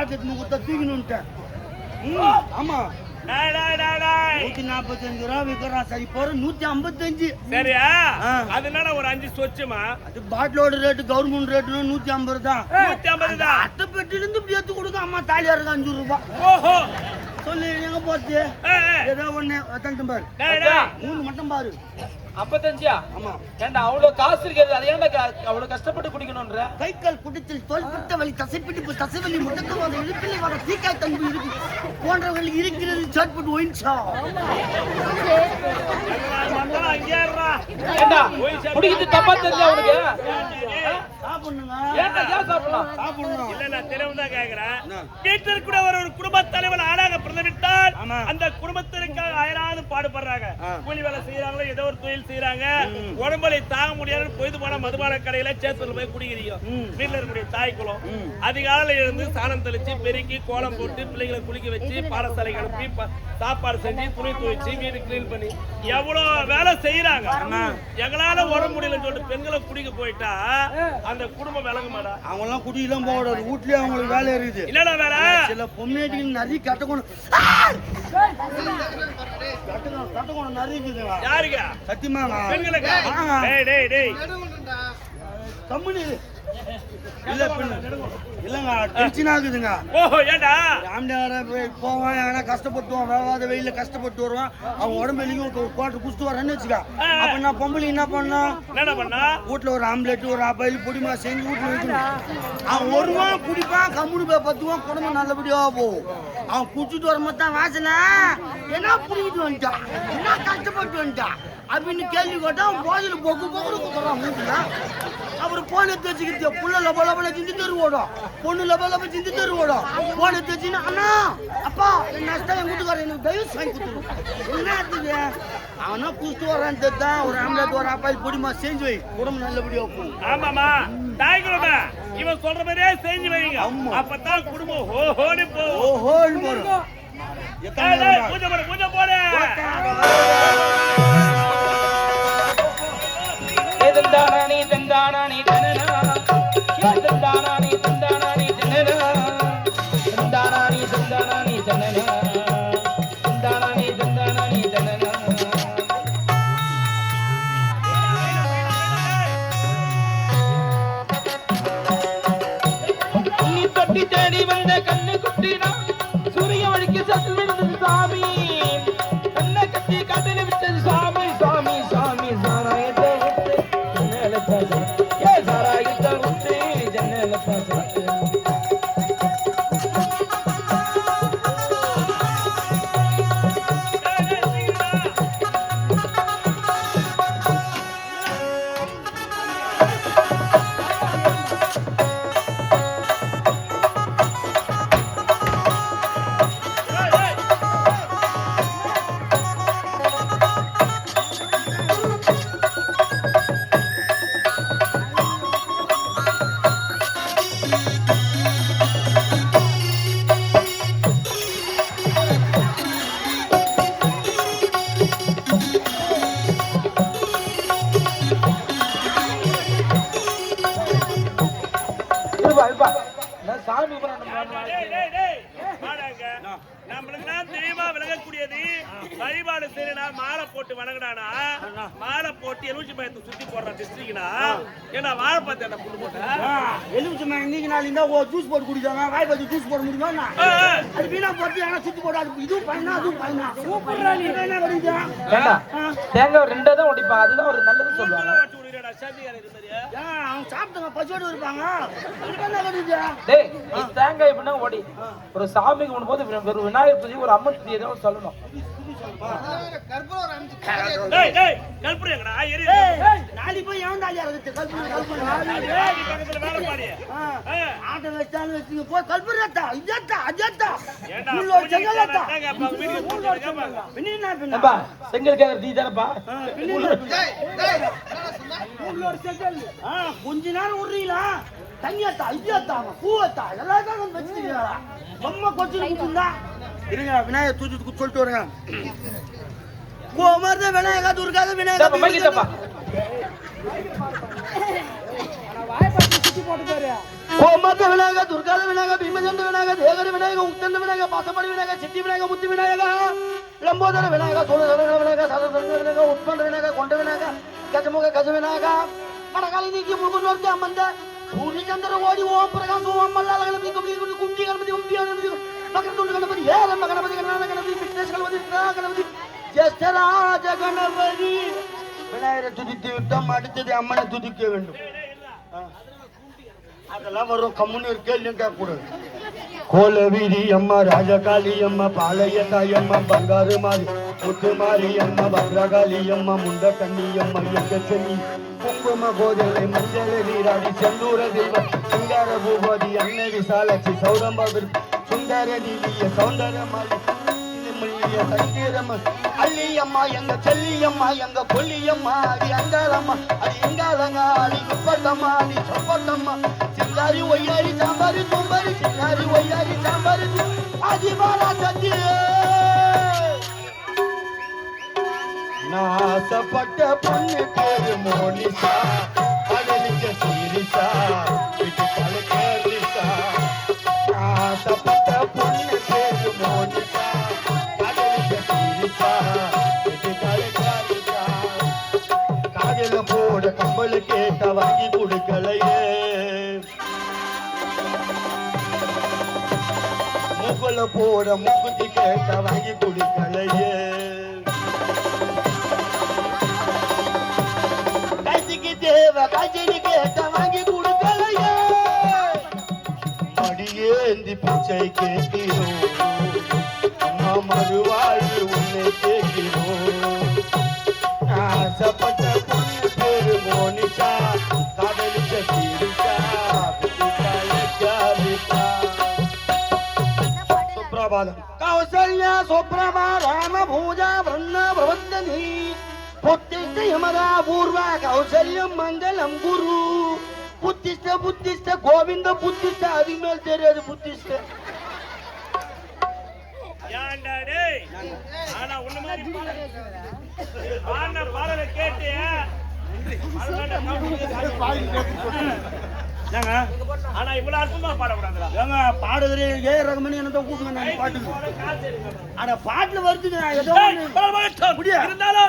முகத்தை தூக்கணுன்ட்டேன் ம், ஆமா. நூத்தி நாற்பத்தஞ்சு ரூபா விற்கிறான் சரி போற நூத்தி ஐம்பத்தஞ்சு. சரியா? ஒரு அஞ்சு சொச்சுமா? அது பாட்டிலோட ரேட்டு கவர்மெண்ட் ரேட்டு நூத்தி ஐம்பது தான். நூத்தி ஐம்பது தான்? அட்டை பெட்டில இருந்து இப்படி எடுத்து கொடுக்க அம்மா தாலியா இருக்கு அஞ்சு ரூபாய் ஓஹோ. சொல்லு எங்க போச்சு. ஏதோ ஒண்ணு தண்டு பாரு. மூணு மட்டும் பாரு. ஐம்பத்தஞ்சியா ஆமா ஏன்டா அவ்வளவு காசு இருக்கிறது அதை ஏன்டா அவ்வளவு கஷ்டப்பட்டு குடிக்கணும்ன்ற கை கால் குடித்தில் தோல் பிட்ட வலி தசைப்பிடிப்பு தசைவலி முடக்குவாத இழுப்பிலை வர தீக்காய் தன்பு இருக்கு போன்றவர்களுக்கு இருக்கிறது சாட்புட் ஒயின்ஸா எல்லாம் வந்தாலும் அங்கேயே இருடா. ஏன்டா குடிக்கிறது தப்பா தெரிஞ்சா உனக்கு சாப்பிடுங்க ஏன்டா ஏன் சாப்பிடலாம் சாப்பிடணும் இல்ல, நான் தெளிவுதான் கேக்குறேன். என்ன? வீட்டில் கூட ஒரு ஒரு குடும்பத் தலைவன் ஆளாக பிறந்துவிட்டால், ஆமா. அந்த குடும்பத்திற்காக அயராது பாடுபடுறாங்க. கூலி வேலை செய்யறாங்களோ ஏதோ ஒரு தொழில் செய்யறாங்க உடம்பலை தாங்க முடியாது பொய்து போன மதுபான கடையில சேத்துல போய் குடிக்கிறீங்க. வீட்டுல இருக்கக்கூடிய தாய் குளம். அதிகாலையில இருந்து சாணம் தெளிச்சு பெருக்கி கோலம் போட்டு பிள்ளைகளை குளிக்க வச்சு பாடசாலைக்கு அனுப்பி சாப்பாடு செஞ்சு துணி துவைச்சு வீடு கிளீன் பண்ணி எவ்வளவு வேலை செய்யறாங்க. எங்களால உடம்பு முடியலன்னு சொல்லிட்டு பெண்களை குடிக்க போயிட்டா அந்த குடும்பம் விளங்க மாட்டா அவங்க எல்லாம் குடியெல்லாம் போக கூடாது வீட்லயே அவங்களுக்கு வேலை இருக்குது. என்னடா வேற சில பொம்மையாட்டிகள் நிறைய கட்டக்கணும். கட்டக்கணும் கட்டக்கணும் நிறைய இருக்குதுங்க யாருங்க? சத்தியமாங்க பெண்களுக்கு? ஆமா. டேய் டேய் டேய் கம்முனு இரு. இல்ல பெண்ணு. இல்லங்க டென்ஷன் ஆகுதுங்க. ஓஹோ ஏண்டா? ஆம்டார போய் போவான் எங்கன்னா கஷ்டப்பட்டுவான் வேவாத வெயில கஷ்டப்பட்டு வருவான். அவன் உடம்பு வெளியும் ஒரு கோட்டை குடிச்சிட்டு வரேன்னு வச்சுக்க. அப்ப நான் பொம்பளை என்ன பண்ணா? என்னடா பண்ணா? வீட்டுல ஒரு ஆம்லெட் ஒரு ஆப்பாயில் பொடிமா செஞ்சு வீட்டுல வைக்கணும் அவன் வருவான் குடிப்பான் கம்முனு போய் பத்துவான் குடும்பம் நல்லபடியா போகும். அவன் குடிச்சிட்டு வரும்போது தான் வாசனை. என்ன புடிக்கிட்டு வந்துட்டான் என்ன கஷ்டப்பட்டு வந்துட்டான் அப்படின்னு கேள்வி கேட்டா அவன் போதில் பொக்கு பொக்குன்னு குத்துறான் மூஞ்சில அப்புறம் போனை தேய்ச்சிக்கிட்டு புள்ள லப லபல சிந்தி தெரு ஓடும் பொண்ணு லப லப சிந்தி தெரு ஓடும் போனை தேய்ச்சின்னா அண்ணா அப்பா என் நஷ்டம் என் வீட்டுக்காரர் எனக்கு தயவு வாங்கி கொடுத்துரு என்ன ஆச்சுது அவனா குடிச்சிட்டு வரான்னு தெரிதான் ஒரு ஆம்லெட் ஒரு ஆப்பாயில் பொடிமா செஞ்சு வை. குடும்பம் நல்லபடியா போகும். ஆமாமா தாய் குழந்தை இவன் சொல்ற மாதிரியே செஞ்சு வைங்க. அப்பதான் குடும்பம் ஹோஹோன்னு போகும். ஓஹோன்னு நேரம் பூஜை போடு பூஜை போடு. தேடி வந்த கண்ணு குட்டினா நம்மளுக்கெல்லாம் தெரியுமா விளங்கக்கூடியது வழிபாடு செய்யறா மாலை போட்டு வணங்கினானா மாலை போட்டு எலுமிச்சி பயத்தை சுத்தி போடுற டிஸ்ட்ரிக்ட்னா ஏன்னா வாழைப்பழத்தை என்ன புண்ணு போட்ட? எலுமிச்சமா இன்னைக்கு நாள் இருந்தா ஓ ஜூஸ் போட்டு குடிச்சாங்க வாய் பத்தி ஜூஸ் போட முடியுமா. அது வீணா போட்டு ஆனா சுத்தி போட்டு அது இதுவும் பயனா அதுவும் பயனா? சூப்பரா நீ. என்ன கிடைச்சா தேங்காய் ரெண்டா தான் அதுதான் ஒரு நல்லது சொல்லுவாங்க. விடுறியாடா, சாமியார் இது மாதிரியா? ஏன் அவங்க சாப்பிட்டவங்க பசியோடு இருப்பாங்க அதுக்கு என்ன கிடைச்சா டேய் நீ தேங்காய் எப்படின்னா ஓடி ஒரு சாமி கும்பிடும்போது ஒரு விநாயகர் பூஜை ஒரு அம்மன் பூஜை ஏதோ சொல்லணும் டேய், டேய், கற்பூரம் எங்கடா? எரியுது. நாளைக்கு போய் எவன் தாலியா இருக்குது கல்பனை கல்பனை டேய், நீ பக்கத்துல வேலை பாரு. ஆ. ஆ. ஆட்டோ வச்சாலும் வச்சுங்க போய் கல்புரத்தா இதத்தா அதத்தா செங்கல் தானப்பா? கொஞ்ச நேரம் விடுறீங்களா தண்ணியத்தா ஐயாத்தா பூவத்தா எல்லாத்தையும் வந்து வச்சுக்கிறீங்களா ரொம்ப கொச்சு கொடுத்துருந்தா இருங்க விநாயகர் தூக்கி சொல்லிட்டு வரேங்க. கோமர்த விநாயகா துர்காத தப்பா மைக்கு தப்பா விநாயகா கோமர்த விநாயகா துர்காத விநாயகா பீமச்சந்திர விநாயகா தேக உத்தரகர விநாயக உத்தந்த விநாயக பாசப்படி விநாயக சித்தி விநாயக முத்து விநாயக லம்போதர விநாயக சோழதர விநாயக சரஸ்வர விநாயக உட்பண்ட விநாயக கொண்ட விநாயக கஜமுக கஜ விநாயக மடகாலி நீக்கி முழுகுன்னோர்க்கு அம்மந்த சூரிய சந்திர ஓடி ஓம் பிரகாசம் ஓம் மல்லால கணபதி கபடி கபடி கும்பி கணபதி கும்பி கணபதி மகரத்துண்டு கணபதி ஏரம்ப கணபதி கணநாத கணபதி விக்னேஷ் கணபதி விக்னா கணபதி ஜேஷ்டராஜ கணபதி விநாயகரை துதித்து விட்டோம் அடுத்தது அம்மனை துதிக்க வேண்டும் ஆ. அதெல்லாம் வரும். கம்முன்னு இருக்கே இல்லையும் கேட்கக்கூடாது. கோலவீரி அம்மா ராஜகாளி அம்மா பாளைய தாயம்மா பங்காரு மாறி முத்து மாறி அம்மா பத்ரகாளி அம்மா முண்ட கண்ணி அம்மா எங்க சென்னி குங்கும கோதலை மஞ்சள் நீராடி செந்தூர தெய்வம் சுந்தர பூபதி அன்னை விசாலட்சி சௌரம்ப சுந்தர நீலிய சௌந்தர மாலி முள்ளிய சங்கீரம்மா அள்ளியம்மா எங்க செல்லியம்மா எங்க கொல்லியம்மா அது எங்காலம்மா அது எங்காலங்க அது முப்பட்டம்மா அது சொப்பட்டம்மா சிங்காரி ஒய்யாரி சாம்பாரி சோம்பாரி சிங்காரி ஒய்யாரி சாம்பாரி அதிபாரா சத்தி நாசப்பட்ட பொண்ணு பேரு மோனிசா மூக்குல போட மூக்குத்தி கேட்ட வாங்கி குடிக்கலையே. கைதிக்கு தேவ கஜினி கேட்ட வாங்கி கொடுக்கலையே. மடியேந்தி பிச்சை கேட்கிறோம். மறுவாழ்வு உன்னை கேட்கிறோம். ஆசைப்பட்ட சுப்ரபாதம் கௌசல்யா சுப்ரபா ராம பூஜா பிரம்ம பிரபந்தனி புத்திஷ்ட யமதா பூர்வ கௌசல்யம் மங்களம் குரு புத்திஷ்ட புத்திஷ்ட கோவிந்த புத்திஷ்ட அது மேல் தெரியாது புத்திஷ்ட ஏன்டா டேய் ஆனா உன்ன மாதிரி பாடல் பாடின பாடலை கேட்டு ஏங்க? ஆனா இவ்வளவு அற்புதமா பாடக்கூடாதுடா. ஏங்க பாடுகிறே ஏ ரகமணி என்ன கூட்டுங்க நான் பாட்டுக்கு. ஆனா பாட்டுல வருதுங்க ஏதோ? இருந்தாலும்